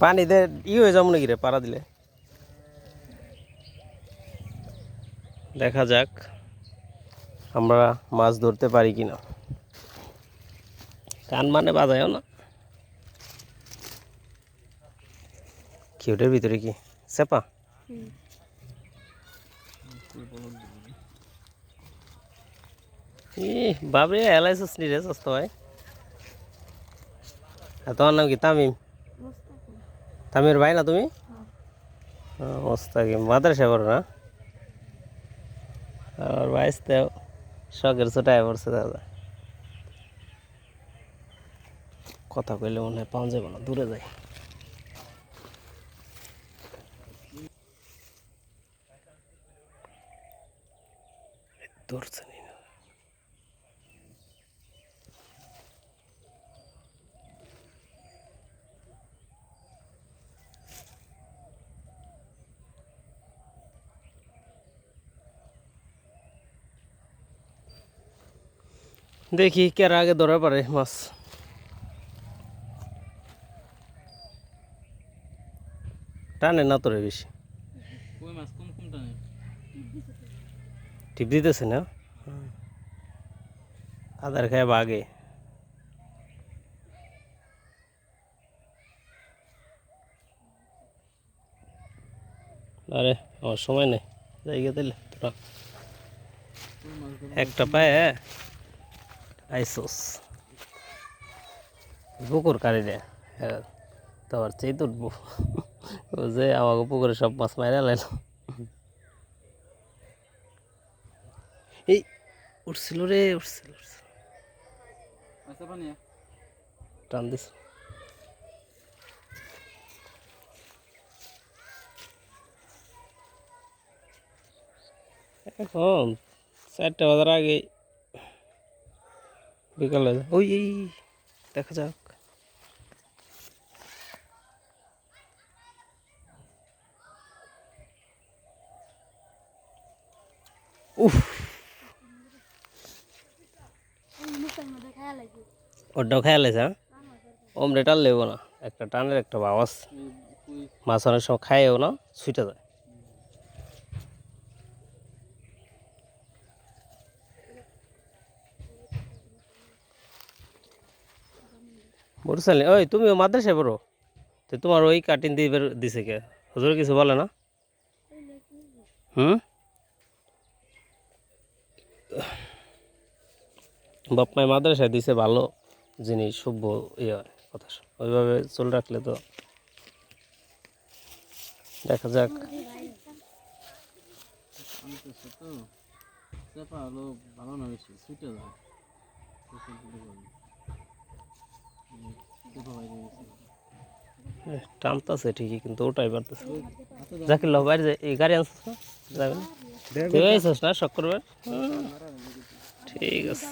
পানিতে ই হয়ে যাব নাকি রে পাড়া দিলে দেখা যাক আমরা মাছ ধরতে পারি কিনা কান মানে বাজায়ও না কি ওটার ভিতরে কি চেপা ই বাবরে এলাইছিস নি রে সস্ত ভাই আর তোমার নাম কি তামিম তামিমের ভাই না তুমি? মোস্তাকিম মাদ্রাসা করো না? আর বাইস তো শখের ছোটায় পড়ছে দাদা। কথা কইলে মনে হয় পাওয়া যাবে না, দূরে যাই। ধরছে দেখি কার আগে ধরা পারে মাছ টানে না তোরে বেশি কই মাছ কম কম টানে টিপ দিতেছে না আদার খায় বাগে আরে আমার সময় নেই জায়গা দিলে তোরা কই মাছ ধরো একটা পায়ে আইসোস। পুকুর কারি রে হ্যাঁ তোমার চেয়ে তুটবো। ও যে আমাকে পুকুরে সব মাছ মাইরা লাইল। এই উঠছিল রে উঠছিল। আচ্ছা টান দিস এখন চারটে বাজার আগে বিকালে ওই, এই দেখা যাক। উফ। ওটাও খেয়াল আছে হ্যাঁ? ওমরে টান লেবো না, একটা টানের একটা বাবাস মাছ অনেক সময় খায়ও না ছুটে যায়। বলছিলেন ওই তুমিও মাদ্রাসায় পড়ো? তো তোমার ওই কাটিং দিয়ে দিছে কে? হুজুর কিছু বলে না? হুম? বাপ মায় মাদ্রাসায় দিছে ভালো জিনিস শুভ ইয়ে কথা ওইভাবে চল রাখলে তো দেখা যাক। ভালো না বেশি ছুটে যায় বেশি দূরে যাবে। হুম, চেপা বাইরে গেছে। টানতেছে ঠিকই কিন্তু ওটাই পারতেছে যাকে দাও। যে যায় এই গাড়ি আনছিস না? যাবে না? তুই আইসিস না শখ করবে? ঠিক আছে।